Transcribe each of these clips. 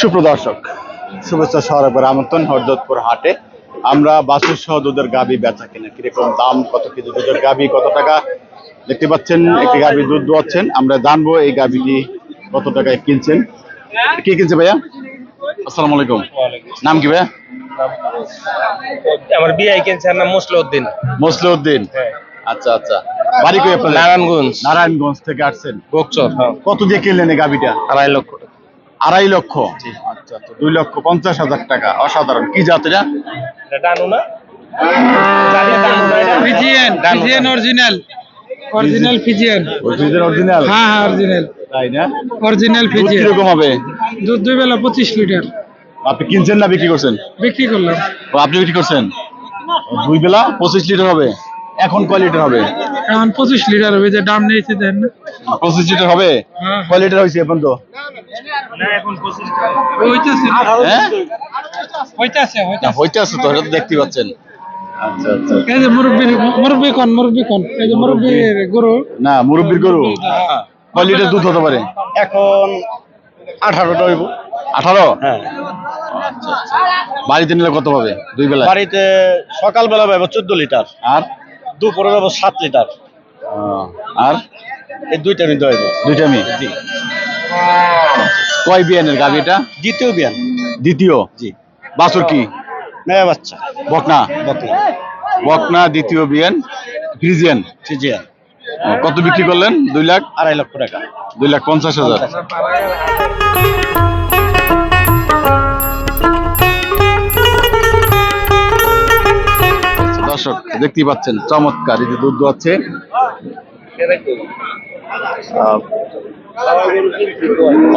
সুপ্রদর্শক শুভেচ্ছা সহরবের আমন্ত্রণ হরদতপুর হাটে। আমরা বাসুর সহ দুধের গাবি বেচা কিনা কীরকম দাম কত কেজি দুধের গাবি কত টাকা? দেখতে পাচ্ছেন একটি গাবি দুধ দোয়াচ্ছেন। আমরা জানব এই গাবিটি কত টাকায় কিনছেন। কে কিনছে ভাইয়া? আসসালামু আলাইকুম। নাম কি ভাইয়া? আমার বিয়ে কিনছে নাম মুসলিউদ্দিন। মসলিউদ্দিন। হ্যাঁ। আচ্ছা আচ্ছা। বাড়ি কই আপনার নারায়ণগঞ্জ। নারায়ণগঞ্জ থেকে আসছেন। গোকচর হ্যাঁ। কত দিয়ে কিনলেন এই গাবিটা আড়াই লক্ষ টাকা। আড়াই লক্ষ। আচ্ছা আচ্ছা দুই লক্ষ পঞ্চাশ হাজার টাকা। অসাধারণ। কি জাত এটা ডানু না? Friesian Friesian original. Original Friesian. Original হ্যাঁ হ্যাঁ অরিজিনাল। তাই না? Original Friesian. কীরকম হবে? দুধ দুই বেলা পঁচিশ লিটার। আপনি কিনছেন না বিক্রি করছেন? বিক্রি করলাম। ও, আপনি বিক্রি করছেন? দুই বেলা পঁচিশ লিটার হবে? এখন কয় লিটার হবে? এখন পঁচিশ লিটার হবে যে দাম নিয়েছে দেন না। পঁচিশ লিটার হবে? হ্যাঁ। কয় লিটার হয়েছে এখন তো? হইতেছে। হ্যাঁ? হইতেছে না, হইতেছে তো এটা তো দেখতে পাচ্ছেন। আচ্ছা আচ্ছা। এই যে মুরব্বী মুরব্বী কোন মুরব্বী কোন? এই যে মুরব্বী গরু? না মুরব্বীর গরু। কয় লিটার দুধ হতে পারে? এখন আঠারোটা হইব। আঠারো? হ্যাঁ। বাড়িতে নিলে কত পাবে? দুই বেলা বাড়িতে সকালবেলা পাবো চোদ্দ লিটার। আর? দুপুরে পাবো সাত লিটার। আর? এই দুইটা নিতে হইব দুইটা জি। কয় বিয়ানের গাবি এটা? দ্বিতীয় বিয়ান। দ্বিতীয়? জি। বাছুর কি? মেয়ে বাচ্চা। বকনা? বকনা। বকনা দ্বিতীয় বিয়ান ফ্রিজিয়ান? ফিজিয়ান ও, কত বিক্রি করলেন? দুই লাখ? আড়াই লক্ষ টাকা। দুই লাখ পঞ্চাশ হাজার। দর্শক দেখতেই পাচ্ছেন চমৎকার এই যে দুধ দোয়াচ্ছে।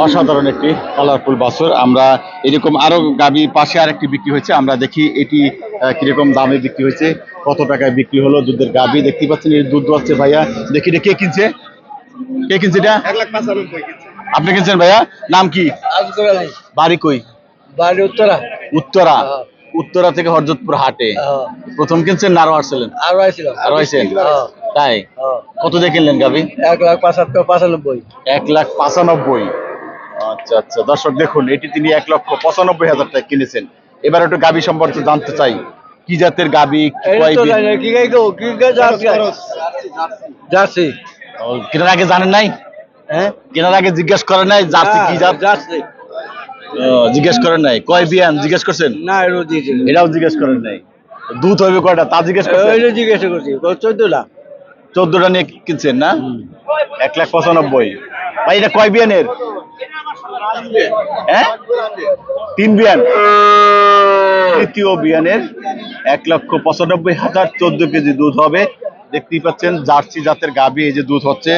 অসাধারণ একটি কালারফুল বাছর। আমরা এরকম আরও গাবি পাশে আর একটি বিক্রি হয়েছে আমরা দেখি এটি কীরকম দামে বিক্রি হয়েছে কত টাকায় বিক্রি হলো দুধের গাবি দেখতে পাচ্ছেন এই দুধ দোয়াচ্ছে ভাইয়া। দেখি এটা কে কিনছে? কে কিনছে এটা? আপনি কিনছেন ভাইয়া? নাম কি? বাড়ি কই? বাড়ি উত্তরা। উত্তরা। উত্তরা থেকে হরজতপুর হাটে। প্রথম কিনছেন না আরও আসছিলেন আরও আইছিল আরও আইছেন তাই? কত দিয়ে কিনলেন গাবি এক লাখ পাঁচাত্তর পাঁচানব্বই। এক লাখ পাঁচানব্বই। আচ্ছা আচ্ছা। দর্শক দেখুন এটি তিনি এক লক্ষ পঁচানব্বই হাজার টাকা কিনেছেন। এবার একটু গাবি সম্পর্কে জানতে চাই। কি জাতের গাবি জার্সি কেনার আগে জানেন নাই? হ্যাঁ? কেনার আগে জিজ্ঞেস করেন নাই জার্সি কি জাত? জার্সি। জিজ্ঞেস করেন নাই। কয় বিয়ান? জিজ্ঞেস করছেন? না দিয়েছে এটাও জিজ্ঞেস করেন নাই। দুধ হইবে কয়টা? তা জিজ্ঞেস করছেন? ওইটা জিজ্ঞাসা করছি। চোদ্দ লাখ চোদ্দটা নিয়ে কিনছেন না? এক লাখ পঁচানব্বই। ভাই এটা কয় বিয়ানের? হ্যাঁ? তিন বিয়ান। তৃতীয় বিয়ানের এক লক্ষ পঁচানব্বই হাজার চোদ্দ কেজি দুধ হবে। দেখতেই পাচ্ছেন জার্সি জাতের গাভী এই যে দুধ হচ্ছে।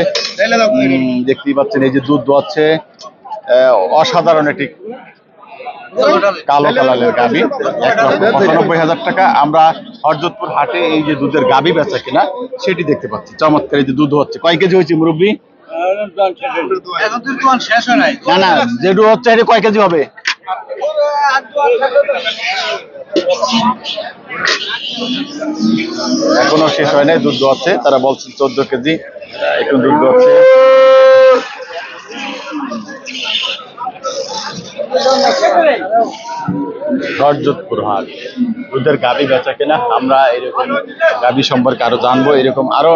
দেখতেই পাচ্ছেন এই যে দুধ হচ্ছে। অসাধারণ একটি কালো কালারের গাভী এক পঁচানব্বই হাজার টাকা। আমরা হরজতপুর হাটে এই যে দুধের গাভী বেচা কিনা, সেটি দেখতে পাচ্ছি। চমৎকার এই যে দুধ হচ্ছে। কয় কেজি হয়েছে মুরব্বী? এখন না না যেটু হচ্ছে এটা কয় কেজি হবে? এখনও শেষ হয় নাই, দুধ আছে তারা বলছেন চোদ্দ কেজি। একটু দুধ আছে হরজতপুর হাট। দুধের গাবি বেচা কেনা আমরা এরকম গাবি সম্পর্কে আরও জানব এরকম আরও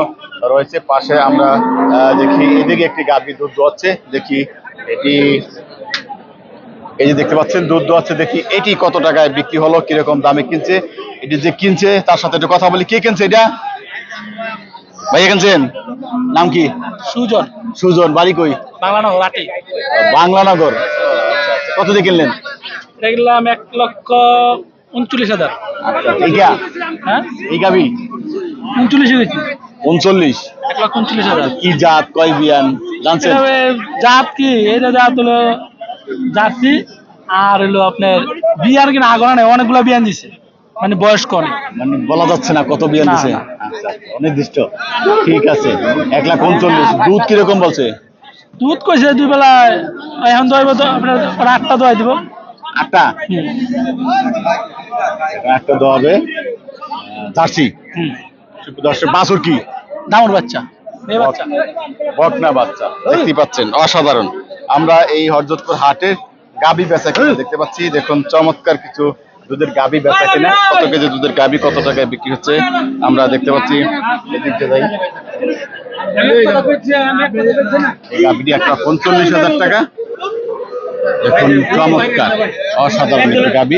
রয়েছে। পাশে আমরা দেখি এদিকে একটি গাবি দুধ দোয়াচ্ছে দেখি এটি এই যে দেখতে পাচ্ছেন দুধ দোয়াচ্ছে দেখি এটি কত টাকায় বিক্রি হলো কীরকম দামে কিনছে এটি যে কিনছে তার সাথে একটু কথা বলি। কে কিনছে এটা? ভাইয়া কিনছেন? নাম কি? সুজন। সুজন বাড়ি কই? বাংলা নগর রাটি বাংলানগর। কত দিয়ে কিনলেন? দেখলাম এক লক্ষ উনচল্লিশ হাজার। আচ্ছা হ্যাঁ? এই গাবি উনচল্লিশ হয়েছে। উনচল্লিশ? এক লক্ষ উনচল্লিশ হাজার। কি জাত কয় বিয়ান? জানছেন? জাত কি? এটা জাত হলো জার্সি আর হলো আপনার বিয়ার কিনা আগরা নেই অনেকগুলো বিয়ান দিছে। মানে বয়স্ক মানে বলা যাচ্ছে না কত বিয়ান দিছে। আচ্ছা অনির্দিষ্ট। ঠিক আছে এক লাখ উনচল্লিশ। দুধ কীরকম বলছে? দুধ কইছে দুই বেলায়। এখন দোয়াইব তো আপনার ওরা আটটা দোয়াই দিব। আটটা? একটা দেওয়া হবে জার্সি? হুম। দর্শক বাছুর কি? দামুর বাচ্চা। মেয়ে বাচ্চা বকনা বাচ্চা দেখতেই পাচ্ছেন অসাধারণ। আমরা এই হরজতপুর হাটে গাবি বেচা কিনা দেখতে পাচ্ছি। দেখুন চমৎকার কিছু দুধের গাবি বেচা কিনা। কত কেজি দুধের গাবি কত টাকায় বিক্রি হচ্ছে আমরা দেখতে পাচ্ছি। গাবিটি একটা পঞ্চল্লিশ হাজার টাকা। দেখুন চমৎকার অসাধারণ গাবি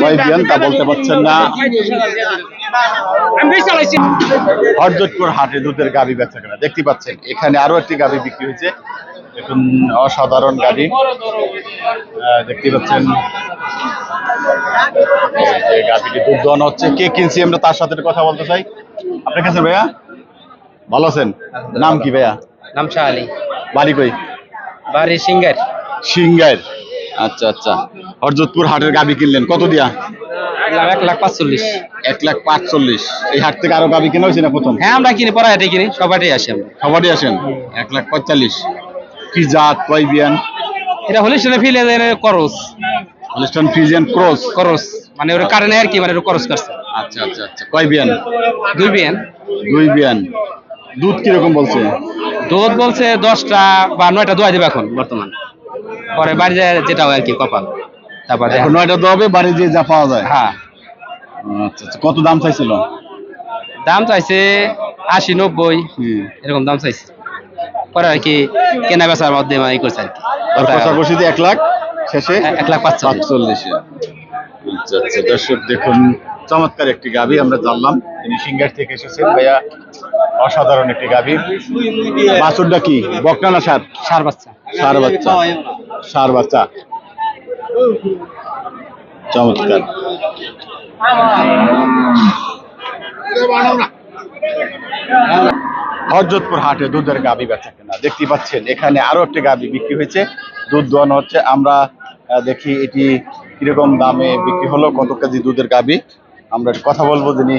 কয় বিয়ান তা বলতে পারছেন না। হাটে দুধের গাবি বেচা কেনা। দেখতে পাচ্ছেন এখানে আরও একটি গাবি বিক্রি হয়েছে। দেখুন অসাধারণ আহ, দেখতে পাচ্ছেন গাবিটি দুধ দোয়ানো হচ্ছে। কে কিনছি আমরা তার সাথে কথা বলতে চাই? আপনার কাছে ভাইয়া? ভালো আছেন? নাম কি ভাইয়া? নাম শাহ আলী। বাড়ি কই? বাড়ি সিঙ্গার। সিংগাইর আচ্ছা আচ্ছা। হরজতপুর হাটের গাবি কিনলেন। কত দিয়া? এক লাখ পাঁচচল্লিশ। এক লাখ পাঁচচল্লিশ। এই হাট থেকে আরও গাবি কেনা হয়েছে না প্রথম? হ্যাঁ আমরা কিনি পড়া হাটে কিনি আসি আমরা। সবারই আসেন? এক লাখ পঁয়তাল্লিশ। কি জাত কয় বিয়ান? এটা হলে সেটা ফিলে করস। Holstein Friesian cross? করস। মানে ওরা কারণে আর কি মানে ওরা করস করছে। আচ্ছা আচ্ছা আচ্ছা। কয় বিয়ান? দুই বিয়ান। দুই বিয়ান। দুধ কীরকম বলছে? দুধ বলছে দশটা বা নয়টা দোয়া দেবে এখন বর্তমান। পরে বাড়ি যায় যেটা হয় আর কি কপাল। তারপর এখন নয়টা তো হবে বাড়ি দিয়ে যা পাওয়া যায়। হ্যাঁ। আচ্ছা আচ্ছা কত দাম চাইছিল? দাম চাইছে আশি নব্বই এরকম দাম চাইছে। পরে আর কি কেনা বেচার মধ্যে মানে করছে আর কি। দিয়ে এক লাখ শেষে? এক লাখ পাঁচচল্লিশে। আচ্ছা আচ্ছা দর্শক দেখুন চমৎকার একটি গাভী আমরা জানলাম। তিনি সিঙ্গার থেকে এসেছেন। ভাইয়া অসাধারণ একটি গাভী। বাছুরটা কি? বকনা না সার? সার বাচ্চা। সার বাচ্চা। সার বাচ্চা। চমৎকার। হরজতপুর হাটে দুধের গাবি বেচা কেনা। দেখতে পাচ্ছেন এখানে আরও একটি গাবি বিক্রি হয়েছে। দুধ দোয়ানো হচ্ছে। আমরা দেখি এটি কীরকম দামে বিক্রি হলো কত কেজি দুধের গাবি আমরা একটু কথা বলব যিনি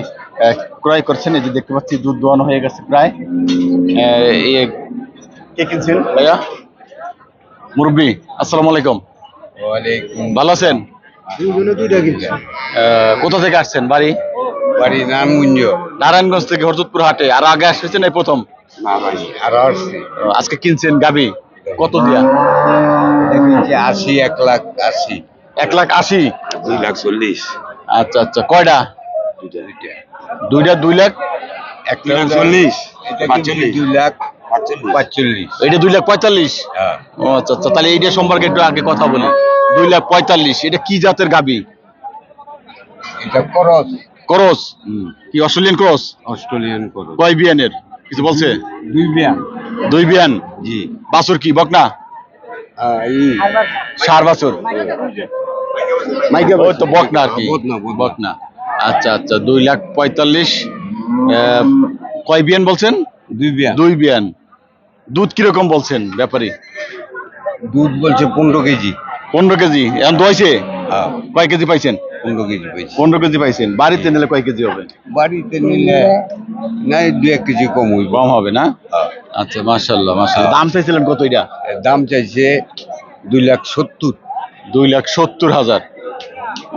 ক্রয় করছেন এই যে দেখতে পাচ্ছি দুধ দোয়ানো হয়ে গেছে প্রায়। কে কিনছেন? ভাইয়া? মুরব্বী আসসালামু আলাইকুম। ভালো আছেন? কোথা থেকে আসছেন? বাড়ি? বাড়ি নারায়ণগঞ্জ। নারায়ণগঞ্জ থেকে হরজতপুর হাটে। আর আগে আসছেন এই প্রথম? আর আজকে কিনছেন গাবি? কত দিয়া? আশি এক লাখ আশি। এক লাখ আশি? দুই লাখ চল্লিশ। আচ্ছা আচ্ছা কয়টা? দুইটা দুই লাখ? এক চল্লিশ। দুই লাখ পাঁচচল্লিশ। এটা দুই লাখ পঁয়তাল্লিশ? হ্যাঁ। ও আচ্ছা আচ্ছা তাহলে এইটা সম্পর্কে একটু আগে কথা বলি। দুই লাখ পঁয়তাল্লিশ এটা কি জাতের গাবি? এটা করস। ক্রস? কি অস্ট্রেলিয়ান ক্রস? অস্ট্রেলিয়ান করস। কয় বিয়ানের? কিছু বলছে? দুই বিয়ান। দুই বিয়ান? জি। বাছুর কি বকনা? সার বাছুর। ওই তো বকনা আর কি। বকনা, আচ্ছা আচ্ছা দুই লাখ পঁয়তাল্লিশ কয় বিয়ান বলছেন? দুই বিয়ান। দুই বিয়ান। দুধ কীরকম বলছেন ব্যাপারী? দুধ বলছে পনেরো কেজি। পনেরো কেজি। এখন দোয়াইছে? হ্যাঁ। কয় কেজি পাইছেন? পনেরো কেজি পেয়েছি পনেরো কেজি পাইছেন। বাড়িতে নিলে কয় কেজি হবে? বাড়িতে নিলে নাই দু এক কেজি কম হইব। কম হবে না? হ্যাঁ। আচ্ছা মাশাল্লাহ মাশাল্লাহ দাম চাইছিলেন কত এটা? দাম চাইছে দুই লাখ সত্তর। দুই লাখ সত্তর হাজার।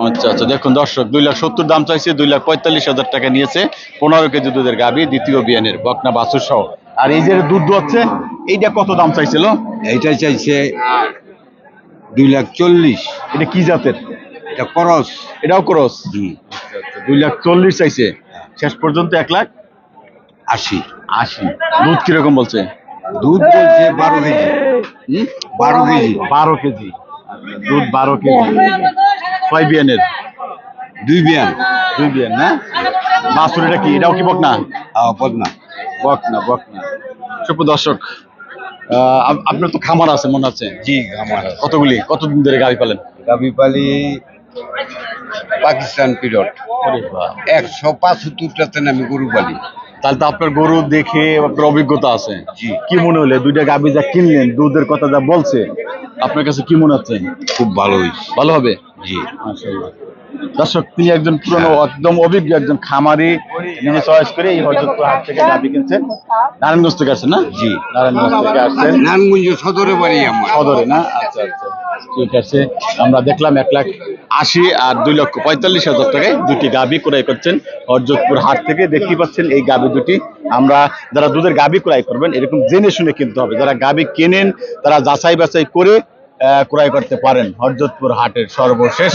আচ্ছা আচ্ছা দেখুন দর্শক দুই লাখ সত্তর দাম চাইছে দুই লাখ পঁয়তাল্লিশ হাজার টাকা নিয়েছে। পনেরো কেজি দুধের দ্বিতীয় বিয়ানের বকনা বাছুর সহ। আর এই যে দুধ এইটা কত দাম চাইছিল? এইটা চাইছে দুই লাখ চল্লিশ। এটা কি জাতের? এটা করস। এটাও ক্রস? হুম, দুই লাখ চল্লিশ চাইছে। শেষ পর্যন্ত এক লাখ? আশি। আশি। দুধ কীরকম বলছে? দুধ বলছে বারো কেজি। বারো কেজি। বারো কেজি। আচ্ছা, দুধ বারো কেজি। কয় বিয়ানের। দুই বিয়ান। দুই বিয়ান না? বাছুর এটা কি? এটাও কি বকনা? আহ, পদ্মা বকনা বকনা। সুপ্র দর্শক আপনার তো খামার আছে মনে আছে? জি খামার কতগুলি? কতদিন ধরে গাড়ি পালেন? গাবি পালি পাকিস্তান পিরিয়ড। একশো পাঁচাত্তরটাতে আমি গরু পালি। তাহলে তো আপনার গরু দেখে আপনার অভিজ্ঞতা আছে। জি। কি মনে হলে? দুইটা গাবি যা কিনলেন দুধের কথা যা বলছে আপনার কাছে কি মনে হচ্ছে? খুব ভালো ভালো হবে? জি মাশাআল্লাহ। দর্শক তিনি একজন পুরনো একদম অভিজ্ঞ একজন খামারি নিজে চয়েস করে এই হজরতপুর হাট থেকে কিনছেন। নারায়ণগঞ্জ থেকে আসছেন না? জি। নারায়ণগঞ্জ থেকে আসছেন। নারায়ণগঞ্জ সদরে বাড়ি আমার। সদরে না? আচ্ছা আচ্ছা। ঠিক আছে। আমরা দেখলাম এক লাখ আশি আর দুই লক্ষ পঁয়তাল্লিশ হাজার টাকায় দুটি গাবি ক্রয় করছেন হরজতপুর হাট থেকে। দেখতে পাচ্ছেন এই গাবি দুটি। আমরা যারা দুধের গাবি ক্রয় করবেন এরকম জেনে শুনে কিনতে হবে। যারা গাবি কেনেন তারা যাচাই বাছাই করে ক্রয় করতে পারেন। হরজতপুর হাটের সর্বশেষ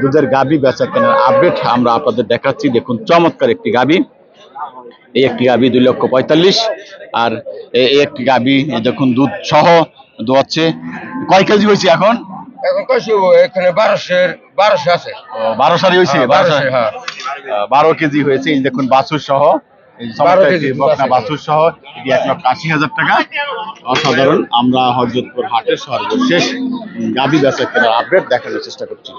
দুধের গাবি বেচা কেনার আপডেট আমরা আপনাদের দেখাচ্ছি। দেখুন চমৎকার একটি গাবি। এই একটি গাবি দুই লক্ষ পঁয়তাল্লিশ। আর এই একটি গাবি দেখুন দুধ সহ দোয়াচ্ছে। কয় কেজি হয়েছে এখন? এখন কইছি এখানে বারোশের বারোশো আছে। হয়েছে হ্যাঁ, বারো 1200 হ্যাঁ। বারো কেজি হয়েছে। দেখুন বাছুর সহ এই চমৎকার 12 একটি কেজি দুধ বকনা আছে। বাছুর সহ এটি এক লক্ষ আশি হাজার টাকা। অসাধারণ। আমরা হরজতপুর হাটের সর্বশেষ গাবি বেচা কেনার আপডেট দেখানোর চেষ্টা করছি।